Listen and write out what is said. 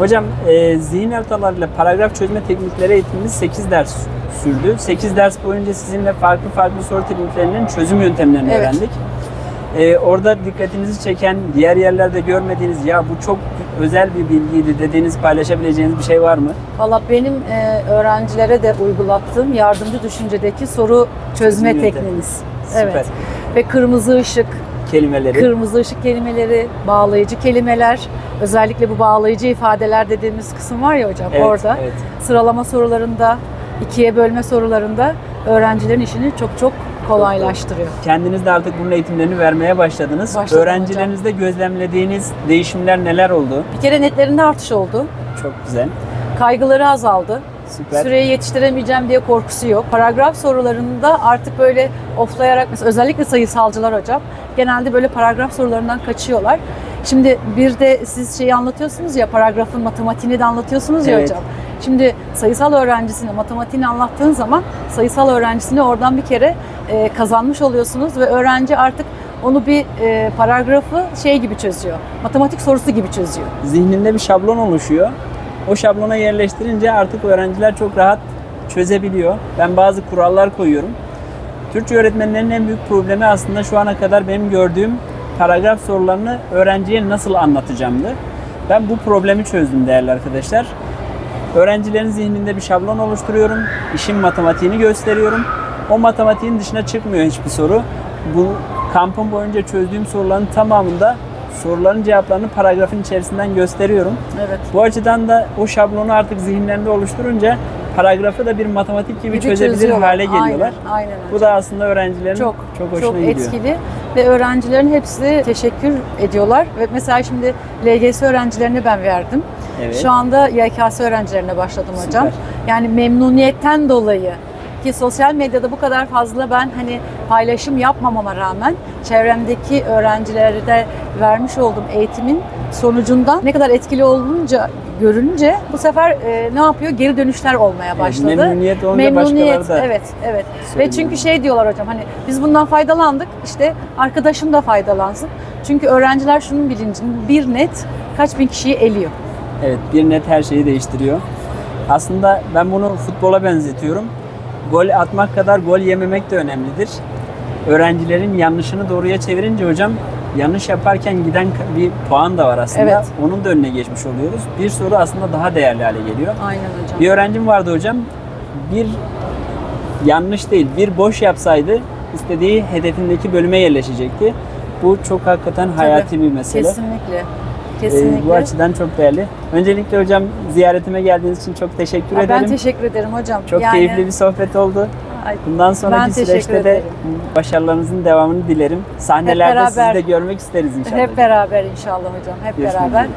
Hocam e, zihin haritalarıyla paragraf çözme teknikleri eğitimimiz 8 ders sürdü. 8 ders boyunca sizinle farklı farklı soru tekniklerinin çözüm yöntemlerini Evet. öğrendik. E, orada dikkatinizi çeken, diğer yerlerde görmediğiniz ya bu çok özel bir bilgiydi dediğiniz, paylaşabileceğiniz bir şey var mı? Valla benim e, öğrencilere de uygulattığım yardımcı düşüncedeki soru çözme Çözüm yöntemi. tekniğimiz. Süper. Evet. Ve kırmızı ışık, Kelimeleri. kırmızı ışık kelimeleri, bağlayıcı kelimeler, özellikle bu bağlayıcı ifadeler dediğimiz kısım var ya hocam Evet, orada. evet. Sıralama sorularında, ikiye bölme sorularında öğrencilerin işini çok çok kolaylaştırıyor. Kendiniz de artık bunun eğitimlerini vermeye başladınız. Başladım Öğrencilerinizde gözlemlediğiniz değişimler neler oldu? Bir kere netlerinde artış oldu. Çok güzel. Kaygıları azaldı. Süper. Süreyi yetiştiremeyeceğim diye korkusu yok. Paragraf sorularında artık böyle oflayarak mesela özellikle sayısalcılar hocam genelde böyle paragraf sorularından kaçıyorlar. Şimdi bir de siz şeyi anlatıyorsunuz ya paragrafın matematiğini de anlatıyorsunuz ya Evet. hocam. Şimdi sayısal öğrencisine matematiğini anlattığın zaman sayısal öğrencisini oradan bir kere e, kazanmış oluyorsunuz ve öğrenci artık onu bir e, paragrafı şey gibi çözüyor. Matematik sorusu gibi çözüyor. zihninde bir şablon oluşuyor. O şablona yerleştirince artık öğrenciler çok rahat çözebiliyor. Ben bazı kurallar koyuyorum. Türkçe öğretmenlerinin en büyük problemi aslında şu ana kadar benim gördüğüm paragraf sorularını öğrenciye nasıl anlatacağımdı. Ben bu problemi çözdüm değerli arkadaşlar. Öğrencilerin zihninde bir şablon oluşturuyorum. İşin matematiğini gösteriyorum. O matematiğin dışına çıkmıyor hiçbir soru. Bu kampın boyunca çözdüğüm soruların tamamında soruların cevaplarını paragrafın içerisinden gösteriyorum. Evet. Bu açıdan da o şablonu artık zihinlerinde oluşturunca paragrafı da bir matematik gibi Bir çözebilir hale geliyorlar. Aynen, aynen Bu hocam. da aslında öğrencilerin çok, çok hoşuna çok gidiyor. etkili ve öğrencilerin hepsi teşekkür ediyorlar. Ve mesela şimdi LGS öğrencilerine ben verdim. Evet. Şu anda YKS öğrencilerine başladım hocam. Süper. Yani memnuniyetten dolayı ki sosyal medyada bu kadar fazla ben hani paylaşım yapmamama rağmen çevremdeki öğrencilere de vermiş olduğum eğitimin sonucundan ne kadar etkili olunca görünce bu sefer e, ne yapıyor? Geri dönüşler olmaya başladı. memnuniyet olunca başkaları da evet, evet. Ve söylüyor. çünkü şey diyorlar hocam hani biz bundan faydalandık işte arkadaşım da faydalansın. Çünkü öğrenciler şunun bilincinde bir net kaç bin kişiyi eliyor. Evet, bir net her şeyi değiştiriyor. Aslında ben bunu futbola benzetiyorum. Gol atmak kadar gol yememek de önemlidir. Öğrencilerin yanlışını doğruya çevirince hocam yanlış yaparken giden bir puan da var aslında. Evet. Onun da önüne geçmiş oluyoruz. Bir soru aslında daha değerli hale geliyor. Aynen hocam. Bir öğrencim vardı hocam. Bir yanlış değil, bir boş yapsaydı istediği hedefindeki bölüme yerleşecekti. Bu çok hakikaten hayati bir mesele. Kesinlikle. Kesinlikle. bu açıdan çok değerli. Öncelikle hocam ziyaretime geldiğiniz için çok teşekkür Ha, ederim. ben teşekkür ederim hocam. çok Yani- keyifli bir sohbet oldu. Ay, Bundan sonraki süreçte de ederim. başarılarınızın devamını dilerim. Sahnelerde beraber- sizi de görmek isteriz inşallah. Hep beraber inşallah hocam. Hep Görüşmek beraber. üzere.